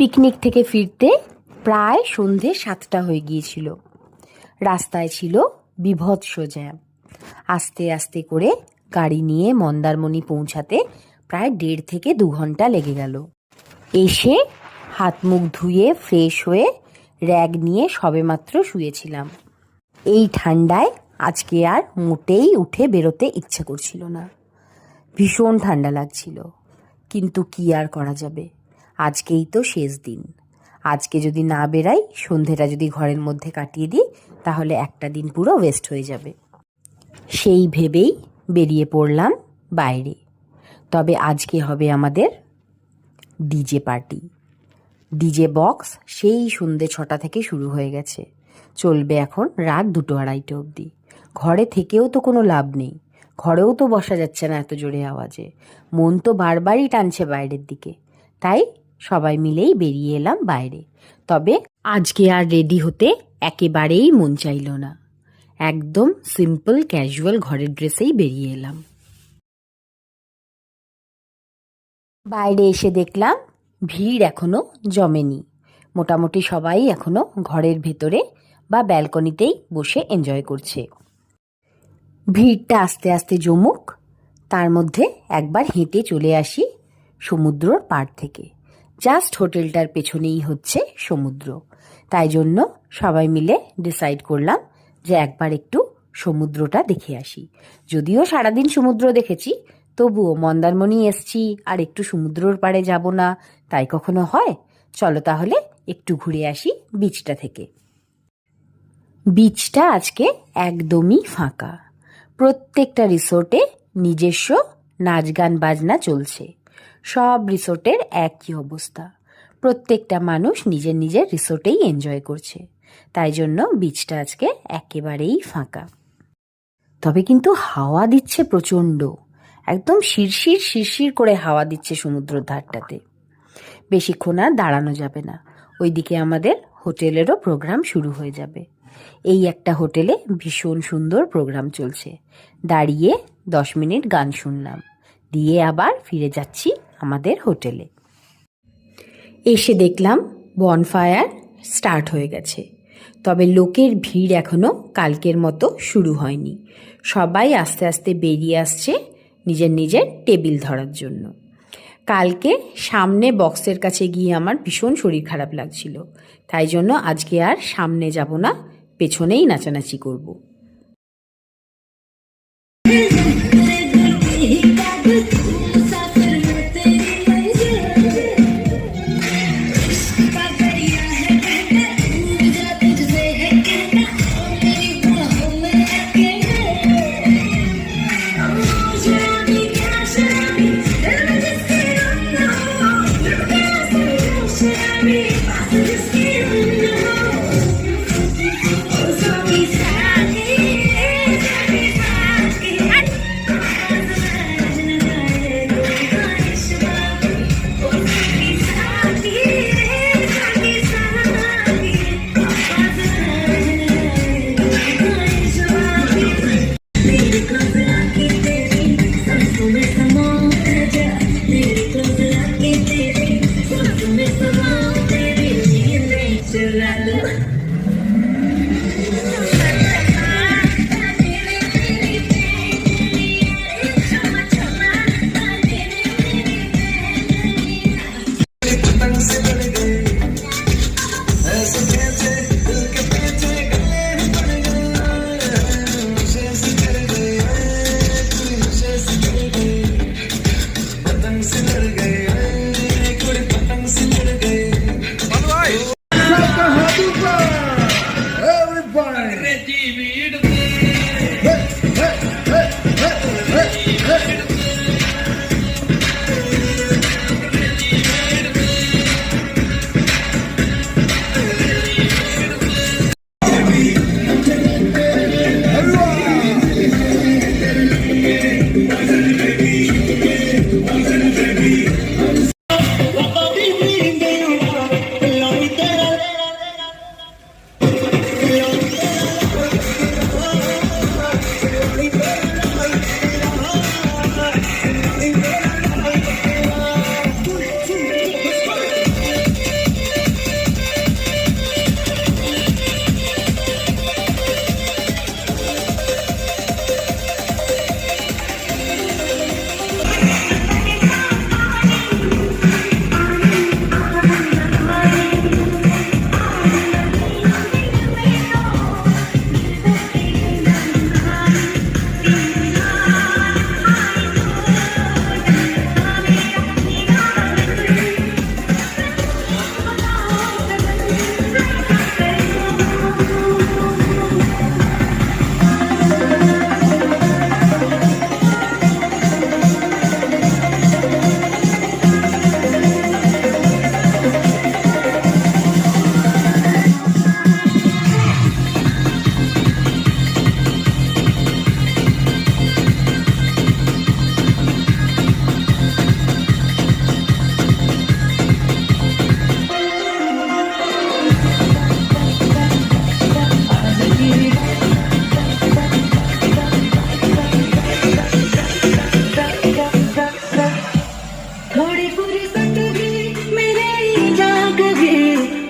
Picnic থেকে ফিরতে প্রায় সন্ধে সাতটা হয়ে গিয়েছিল। রাস্তায় ছিল বিভৎস জ্যাম। আস্তে আস্তে করে গাড়ি নিয়ে মন্দারমণি পৌঁছাতে প্রায় দেড় থেকে দু ঘণ্টা লেগে গেল। এসে হাত মুখ ধুয়ে ফ্রেশ হয়ে র্যাগ নিয়ে সবেমাত্র শুয়েছিলাম। এই ঠান্ডায় আজকে আর মোটেই উঠে বেরোতে ইচ্ছে করছিল না। ভীষণ ঠান্ডা লাগছিল। কিন্তু কি আর করা যাবে? আজকেই তো শেষ দিন। আজকে যদি না বেরাই, সন্ধেটা যদি ঘরের মধ্যে কাটিয়ে দিই, তাহলে একটা দিন পুরো ওয়েস্ট হয়ে যাবে। সেই ভেবেই বেরিয়ে পড়লাম বাইরে। তবে আজকে হবে আমাদের ডিজে পার্টি। ডিজে বক্স সেই সন্ধে ছটা থেকে শুরু হয়ে গেছে। চলবে এখন রাত দুটো আড়াইটে অবধি। ঘরে থেকেও তো কোনো লাভ নেই। ঘরেও তো বসা যাচ্ছে না এত জোরে আওয়াজে। মন তো বারবারই টানছে বাইরের দিকে। তাই সবাই মিলেই বেরিয়ে এলাম বাইরে। তবে আজকে আর রেডি হতে একেবারেই মন চাইল না। একদম সিম্পল ক্যাজুয়াল ঘরের ড্রেসেই বেরিয়ে এলাম। বাইরে এসে দেখলাম ভিড় এখনও জমেনি। মোটামুটি সবাই এখনও ঘরের ভেতরে বা ব্যালকনিতেই বসে এনজয় করছে। ভিড়টা আস্তে আস্তে জমুক, তার মধ্যে একবার হেঁটে চলে আসি সমুদ্রর পাড় থেকে। জাস্ট হোটেলটার পেছনেই হচ্ছে সমুদ্র। তাই জন্য সবাই মিলে ডিসাইড করলাম যে একবার একটু সমুদ্রটা দেখে আসি। যদিও সারাদিন সমুদ্র দেখেছি, তবুও মন্দারমণি এসছি আর একটু সমুদ্রর পাড়ে যাব না, তাই কখনো হয়? চলো তাহলে একটু ঘুরে আসি বিচটা থেকে। বিচটা আজকে একদমই ফাঁকা। প্রত্যেকটা রিসোর্টে নিজস্ব নাচ গান বাজনা চলছে। সব রিসোর্টের একই অবস্থা। প্রত্যেকটা মানুষ নিজের নিজের রিসোর্টেই এনজয় করছে। তাই জন্য বিচটা আজকে একেবারেই ফাঁকা। তবে কিন্তু হাওয়া দিচ্ছে প্রচণ্ড। একদম শিরশির শিরশির করে হাওয়া দিচ্ছে সমুদ্রের ধারটাতে বেশিক্ষণ আর দাঁড়ানো যাবে না। ওইদিকে আমাদের হোটেলেরও প্রোগ্রাম শুরু হয়ে যাবে। এই একটা হোটেলে ভীষণ সুন্দর প্রোগ্রাম চলছে। দাঁড়িয়ে দশ মিনিট গান শুনলাম। দিয়ে আবার ফিরে যাচ্ছি আমাদের হোটেলে এসে দেখলাম বনফায়ার স্টার্ট হয়ে গেছে তবে লোকের ভিড় এখনও কালকের মতো শুরু হয়নি সবাই আস্তে আস্তে বেরিয়ে আসছে নিজের নিজের টেবিল ধরার জন্য কালকে সামনে বক্সের কাছে গিয়ে আমার ভীষণ শরীর খারাপ লাগছিল তাই জন্য আজকে আর সামনে যাব না পেছনেই নাচানাচি করব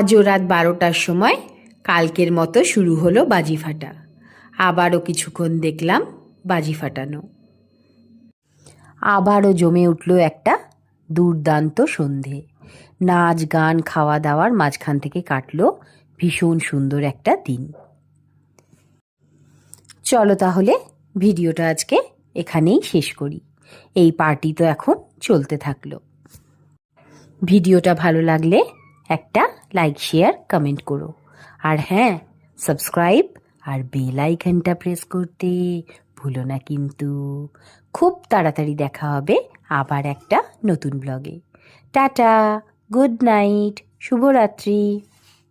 আজও রাত বারোটার সময় কালকের মতো শুরু হলো বাজি ফাটা। আবারও কিছুক্ষণ দেখলাম বাজি ফাটানো। আবারও জমে উঠল একটা দুর্দান্ত সন্ধে। নাচ, গান খাওয়া দাওয়ার মাঝখান থেকে কাটলো ভীষণ সুন্দর একটা দিন। চলো তাহলে ভিডিওটা আজকে এখানেই শেষ করি। এই পার্টি তো এখন চলতে থাকল। ভিডিওটা ভালো লাগলে একটা লাইক শেয়ার কমেন্ট করো। আর হ্যাঁ সাবস্ক্রাইব আর বেল আইকনটা প্রেস করতে ভুলো না কিন্তু। খুব তাড়াতাড়ি দেখা হবে আবার একটা নতুন ব্লগে টাটা গুড নাইট শুভরাত্রি।